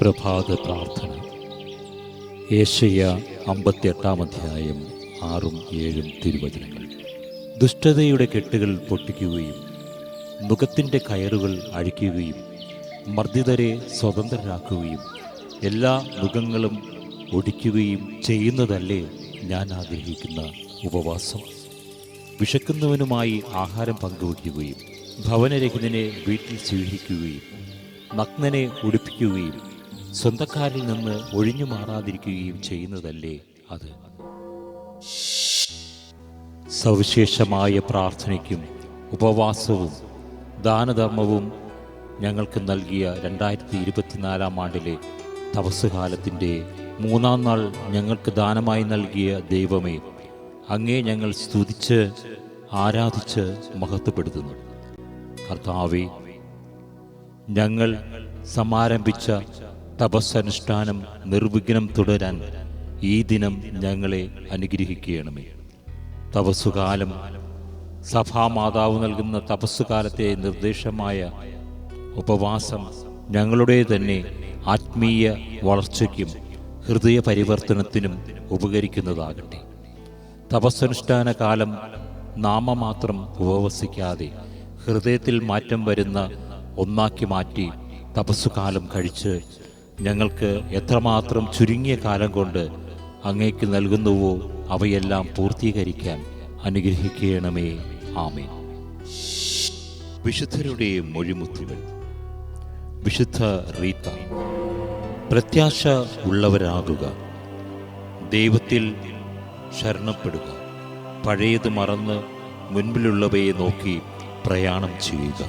പ്രഭാത പ്രാർത്ഥന. ഏഷ്യ അമ്പത്തിയെട്ടാം അധ്യായം ആറും ഏഴും തിരുവചനങ്ങൾ. ദുഷ്ടതയുടെ കെട്ടുകൾ പൊട്ടിക്കുകയും മുഖത്തിന്റെ കയറുകൾ അഴിക്കുകയും മർദ്ദിതരെ സ്വതന്ത്രരാക്കുകയും എല്ലാ മുഖങ്ങളും ഒടിക്കുകയും ചെയ്യുന്നതല്ലേ ഞാൻ ആഗ്രഹിക്കുന്ന ഉപവാസം. വിശക്കുന്നവനുമായി ആഹാരം പങ്കുവയ്ക്കുകയും ഭവനരഹിതനെ വീട്ടിൽ സ്വീകരിക്കുകയും നഗ്നനെ ഉടുപ്പിക്കുകയും സ്വന്തക്കാരിൽ നിന്ന് ഒഴിഞ്ഞു മാറാതിരിക്കുകയും ചെയ്യുന്നതല്ലേ അത്? സവിശേഷമായ പ്രാർത്ഥനയ്ക്കും ഉപവാസവും ദാനധർമ്മവും ഞങ്ങൾക്ക് നൽകിയ രണ്ടായിരത്തി ഇരുപത്തിനാലാം ആണ്ടിലെ തപസ്സുകാലത്തിന്റെ മൂന്നാം നാൾ ഞങ്ങൾക്ക് ദാനമായി നൽകിയ ദൈവമേ അങ്ങേ ഞങ്ങൾ സ്തുതിച്ച് ആരാധിച്ച് മഹത്വപ്പെടുത്തുന്നു. കർത്താവേ ഞങ്ങൾ സമാരംഭിച്ച തപസ്സനുഷ്ഠാനം നിർവിഘ്നം തുടരാൻ ഈ ദിനം ഞങ്ങളെ അനുഗ്രഹിക്കണമേ. തപസ്സുകാലം സഭാമാതാവ് നൽകുന്ന തപസ്സുകാലത്തെ നിർദ്ദേശമായ ഉപവാസം ഞങ്ങളുടെ തന്നെ ആത്മീയ വളർച്ചയ്ക്കും ഹൃദയ പരിവർത്തനത്തിനും ഉപകരിക്കുന്നതാകട്ടെ. തപസ്സനുഷ്ഠാന കാലം നാമമാത്രം ഉപവസിക്കാതെ ഹൃദയത്തിൽ മാറ്റം വരുന്ന ഒന്നാക്കി മാറ്റി തപസ്സുകാലം കഴിച്ച് ഞങ്ങൾക്ക് എത്രമാത്രം ചുരുങ്ങിയ കാലം കൊണ്ട് അങ്ങേക്ക് നൽകുന്നുവോ അവയെല്ലാം പൂർത്തീകരിക്കാൻ അനുഗ്രഹിക്കണമേ. ആമേ വിശുദ്ധരുടെ മൊഴിമുത്തുകൾ വിശുദ്ധ റീത്ത പ്രത്യാശ ഉള്ളവരാകുക. ദൈവത്തിൽ ശരണപ്പെടുക. പഴയത് മറന്ന് മുൻപിലുള്ളവയെ നോക്കി പ്രയാണം ചെയ്യുക.